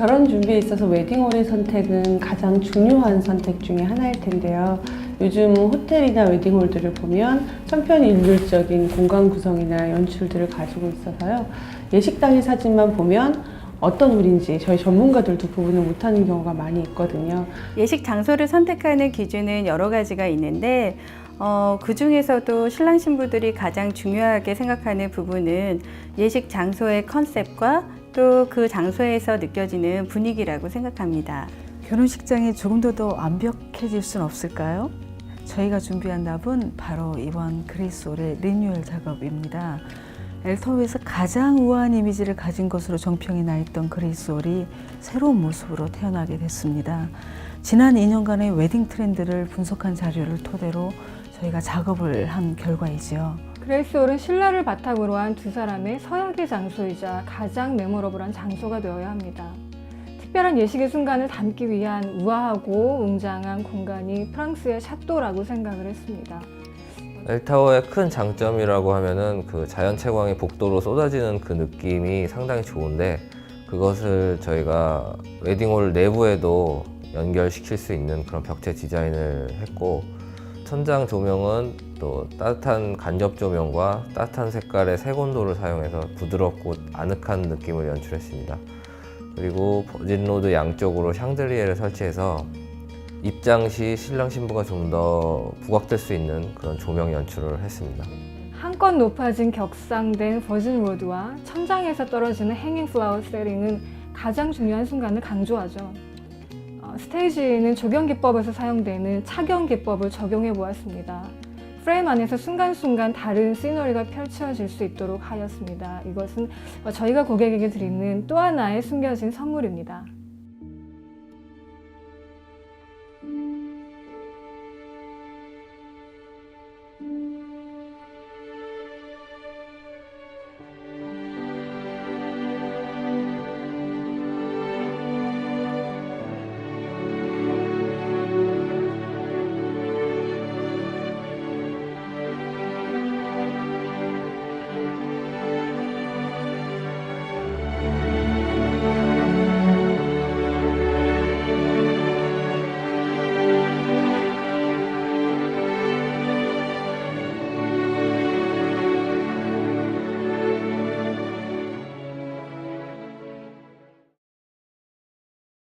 결혼 준비에 있어서 웨딩홀의 선택은 가장 중요한 선택 중에 하나일 텐데요. 요즘 호텔이나 웨딩홀들을 보면 천편일률적인 공간 구성이나 연출들을 가지고 있어서요. 예식당의 사진만 보면 어떤 홀인지 저희 전문가들도 구분을 못하는 경우가 많이 있거든요. 예식 장소를 선택하는 기준은 여러 가지가 있는데 어, 그 중에서도 신랑 신부들이 가장 중요하게 생각하는 부분은 예식 장소의 컨셉과 또 그 장소에서 느껴지는 분위기라고 생각합니다. 결혼식장이 조금 더 더 완벽해질 수는 없을까요? 저희가 준비한 답은 바로 이번 그리스올의 리뉴얼 작업입니다. 엘터웨에서 가장 우아한 이미지를 가진 것으로 정평이 나 있던 그리스올이 새로운 모습으로 태어나게 됐습니다. 지난 2년간의 웨딩 트렌드를 분석한 자료를 토대로 저희가 작업을 한 결과이지요. 그레이스홀은 신라를 바탕으로 한 두 사람의 서약의 장소이자 가장 메모러블한 장소가 되어야 합니다. 특별한 예식의 순간을 담기 위한 우아하고 웅장한 공간이 프랑스의 샤또라고 생각을 했습니다. 엘타워의 큰 장점이라고 하면은 그 자연 채광이 복도로 쏟아지는 그 느낌이 상당히 좋은데 그것을 저희가 웨딩홀 내부에도 연결시킬 수 있는 그런 벽체 디자인을 했고 천장 조명은 또 따뜻한 간접 조명과 따뜻한 색깔의 색온도를 사용해서 부드럽고 아늑한 느낌을 연출했습니다. 그리고 버진로드 양쪽으로 샹들리에를 설치해서 입장 시 신랑 신부가 좀 더 부각될 수 있는 그런 조명 연출을 했습니다. 한껏 높아진 격상된 버진 로드와 천장에서 떨어지는 행잉 플라워 세링은 가장 중요한 순간을 강조하죠. 어, 스테이지는 조경 기법에서 사용되는 차경 기법을 적용해 보았습니다. 프레임 안에서 순간순간 다른 시너리가 펼쳐질 수 있도록 하였습니다. 이것은 어, 저희가 고객에게 드리는 또 하나의 숨겨진 선물입니다.